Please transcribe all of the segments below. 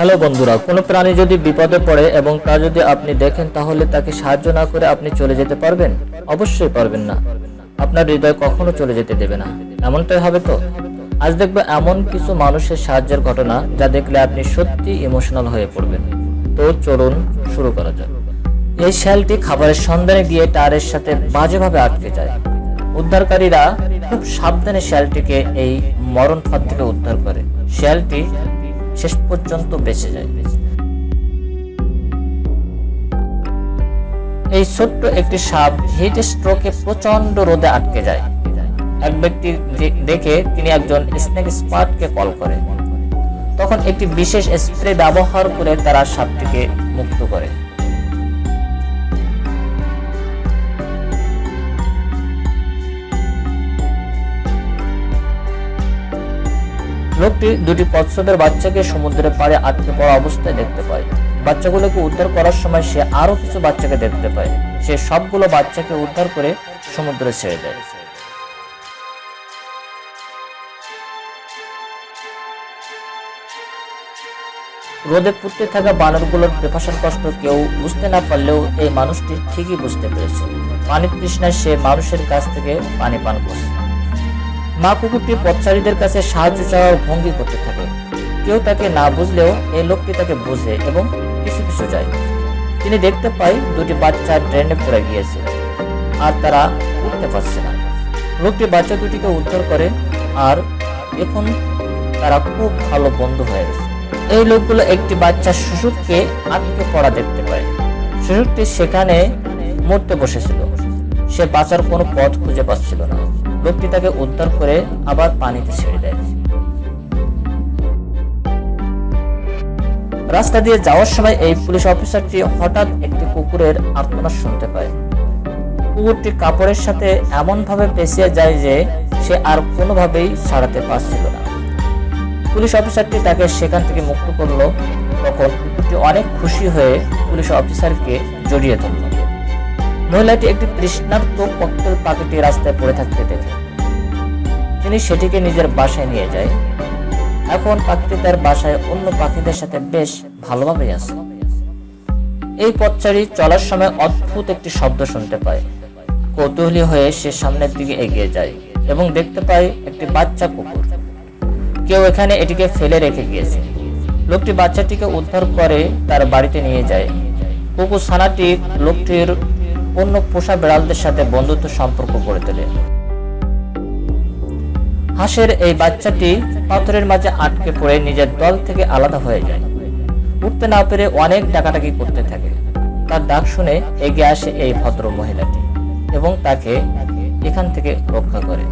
Hello বন্ধুরা, কোনো প্রাণী যদি বিপদে পড়ে এবং তা যদি আপনি দেখেন, তাহলে তাকে সাহায্য না করে আপনি চলে যেতে পারবেন? অবশ্যই পারবেন না। আপনার হৃদয় কখনো চলে যেতে দেবে না। এমনটাই হবে তো? আজ দেখব এমন কিছু মানুষের সাহায্যের ঘটনা, যা দেখলে আপনি সত্যি ইমোশনাল হয়ে পড়বেন। তো চলুন শুরু করা যাক। এই শ্যালটি খাবারের সন্ধানে গিয়ে টায়ারের সাথে বাজেভাবে আটকে যায়। উদ্ধারকারীরা খুব সাবধানে শ্যালটিকে এই মরণ ফাঁদ থেকে উদ্ধার করে। শ্যালটি শেষ পর্যন্ত বেঁচে যায়। এই ছোট্ট একটি সাপ হিট স্ট্রোকে প্রচণ্ড রোদে আটকে যায়। এক ব্যক্তি দেখে তিনি একজন স্নেক স্পার্টকে কল করে। তখন একটি বিশেষ স্প্রে ব্যবহার করে তারা সাপটিকে মুক্ত করে। লোকটি দুটি কচ্ছপের বাচ্চাকে সমুদ্রের পাড়ে আটকে পড়া অবস্থায় দেখতে পায়। বাচ্চাগুলোকে উদ্ধার করার সময় সে আরও কিছু বাচ্চাকে দেখতে পায়। সে সবগুলো বাচ্চাকে উদ্ধার করে সমুদ্রে ছেড়ে দেয়। রোদে পুড়তে থাকা বানরগুলোর পেপাসার কষ্ট কেউ বুঝতে না পারলেও এই মানুষটি ঠিকই বুঝতে পেরেছে। পানির তৃষ্ণায় সে মানুষের কাছ থেকে পানি পান করছে। মা কুকুরটি পথচারীদের কাছে সাহায্য চাওয়ার ভঙ্গি করতে থাকে। কেউ তাকে না বুঝলেও এই লোকটি তাকে বুঝে এবং কিছু কিছু যায়। তিনি দেখতে পায় দুটি বাচ্চা ড্রেনে পড়ে গিয়েছে আর তারা উঠতে পারছে না। লোকটি বাচ্চা দুটিকে উদ্ধার করে আর এখন তারা খুব ভালো বন্ধু হয়ে গেছে। এই লোকগুলো একটি বাচ্চা শিশুকে আটকে পড়া দেখতে পায়। শিশুটি সেখানে মরতে বসেছিল। সে বাঁচার কোনো পথ খুঁজে পাচ্ছিল না। লোকটি তাকে উদ্ধার করে আবার পানিতে ছেড়ে দেয়। রাস্তা দিয়ে যাওয়ার সময় এই পুলিশ অফিসারটি হঠাৎ একটি কুকুরের আর্তনাদ শুনতে পায়। কুকুরটি কাপড়ের সাথে এমন ভাবে পেঁচিয়ে যায় যে সে আর কোনোভাবেই ছাড়াতে পারছিল না। পুলিশ অফিসারটি তাকে সেখান থেকে মুক্ত করল। তখন কুকুরটি অনেক খুশি হয়ে পুলিশ অফিসারকে জড়িয়ে ধরল। মহিলাটি একটি তৃষ্ণার্ত ককটেল পাখিটি রাস্তায় পড়ে থাকতে দেখে। তিনি সেটিকে নিজের বাসায় নিয়ে যায়। এখন পাখিটি তার বাসায় অন্য পাখিদের সাথে বেশ ভালোভাবেই আছে। এই পথচারী চলার সময় অদ্ভুত একটি শব্দ শুনতে পায়। কৌতূহলী হয়ে সে সামনের দিকে এগিয়ে যায় এবং দেখতে পায় একটি বাচ্চা কুকুর। কেউ এখানে এটিকে ফেলে রেখে গিয়েছে। লোকটি বাচ্চাটিকে উদ্ধার করে তার বাড়িতে নিয়ে যায়। কুকুর ছানাটি লোকটির অন্য পোষা বেড়ালদের সাথে বন্ধুত্ব সম্পর্ক গড়ে তোলে। হাঁসের এই বাচ্চাটি পাথরের মাঝে আটকে পড়ে নিজের দল থেকে আলাদা হয়ে যায়। উঠতে না পেরে অনেক ডাকাটাকি করতে থাকে। তার ডাক শুনে এগিয়ে আসে এই ভদ্র মহিলাটি এবং তাকে এখান থেকে রক্ষা করে।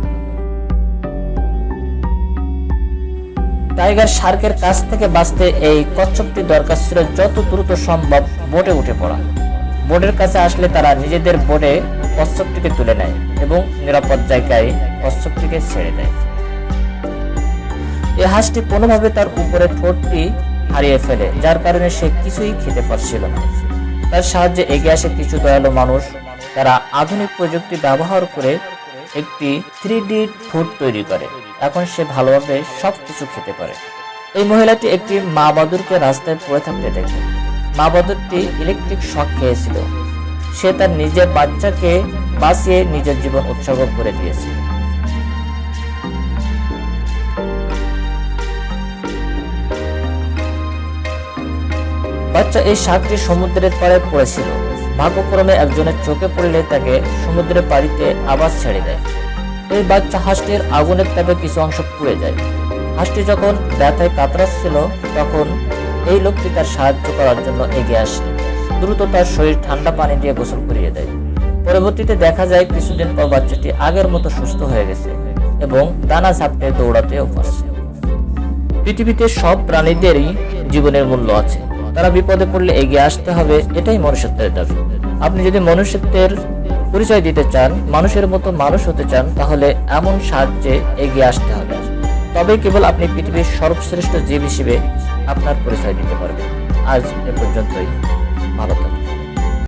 টাইগার শার্কের কাছ থেকে বাঁচতে এই কচ্ছপটি দরকার ছিল যত দ্রুত সম্ভব বোটে উঠে পড়া। বোটের কাছে আসলে তারা নিজেদের বোটে কচ্ছপটিকে তুলে নেয় এবং নিরাপদ জায়গায় কচ্ছপটিকে ছেড়ে দেয়। এই হাঁসটি কোনোভাবে তার উপরে ঠোঁটটি হারিয়ে ফেলে, যার কারণে সে কিছুই খেতে পারছিল না। তার সাহায্যে এগিয়ে আসে কিছু দয়ালু মানুষ। তারা আধুনিক প্রযুক্তি ব্যবহার করে একটি থ্রি ডি ফুড তৈরি করে। এখন সে ভালোভাবে সব কিছু খেতে পারে। এই মহিলাটি একটি মা বাদুরকে রাস্তায় পড়ে থাকতে দেখে। মা বাদুরটি ইলেকট্রিক শক খেয়েছিল। সে তার নিজের বাচ্চাকে বাঁচিয়ে নিজের জীবন উৎসর্গ করে দিয়েছে। বাচ্চা এই শাকটি সমুদ্রের পাড়ে পড়েছিল। ভাগ্যক্রমে একজনের চোখে পড়লে তাকে সমুদ্রের পাড়িতে আবার ছেড়ে দেয়। এই বাচ্চা হাঁসটির আগুনের তাপে কিছু অংশ পুড়ে যায়। হাঁসটি যখন ব্যথায় কাতরাচ্ছিল, তখন এই লোকটি তার সাহায্য করার জন্য এগিয়ে আসে। দ্রুত তার শরীর ঠান্ডা পানি দিয়ে গোসল করিয়ে দেয়। পরবর্তীতে দেখা যায়, কিছুদিন পর বাচ্চাটি আগের মতো সুস্থ হয়ে গেছে এবং দানা ঝাপটে দৌড়াতেও পারছে। পৃথিবীতে সব প্রাণীদেরই জীবনের মূল্য আছে। তারা বিপদে পড়লে এগিয়ে আসতে হবে, এটাই মনুষ্যত্বের দাবি। আপনি যদি মনুষ্যত্বের পরিচয় দিতে চান, মানুষের মতো মানুষ হতে চান, তাহলে এমন সাহায্যে এগিয়ে আসতে হবে। তবে কেবল আপনি পৃথিবীর সর্বশ্রেষ্ঠ জীব হিসেবে আপনার পরিচয় দিতে পারবেন। আজ এ পর্যন্তই। ভালো থাকুন।